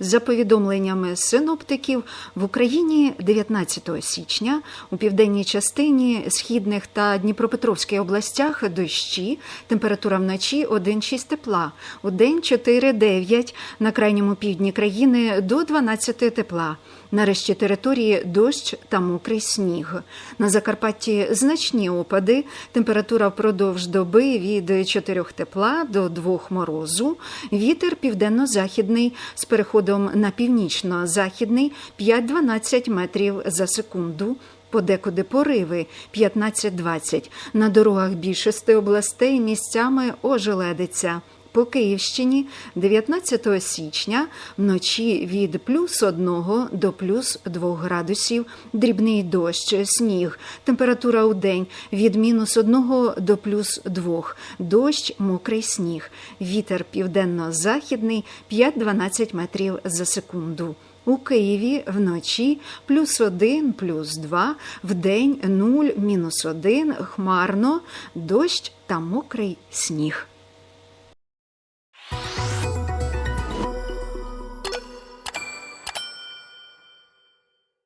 За повідомленнями синоптиків, в Україні 19 січня у південній частині східних та Дніпропетровській областях дощі, температура вночі 1,6 тепла, у день 4,9, на крайньому півдні країни до 12 тепла. На решті території дощ та мокрий сніг. На Закарпатті значні опади. Температура впродовж доби від 4 тепла до 2 морозу. Вітер південно-західний з переходом на північно-західний 5-12 метрів за секунду. Подекуди пориви 15-20. На дорогах більшості областей місцями ожеледиться. По Київщині 19 січня вночі від плюс 1 до плюс 2 градусів, дрібний дощ, сніг, температура у день від мінус 1 до плюс 2, дощ, мокрий сніг, вітер південно-західний 5-12 метрів за секунду. У Києві вночі плюс 1, плюс 2, вдень 0, мінус 1, хмарно, дощ та мокрий сніг.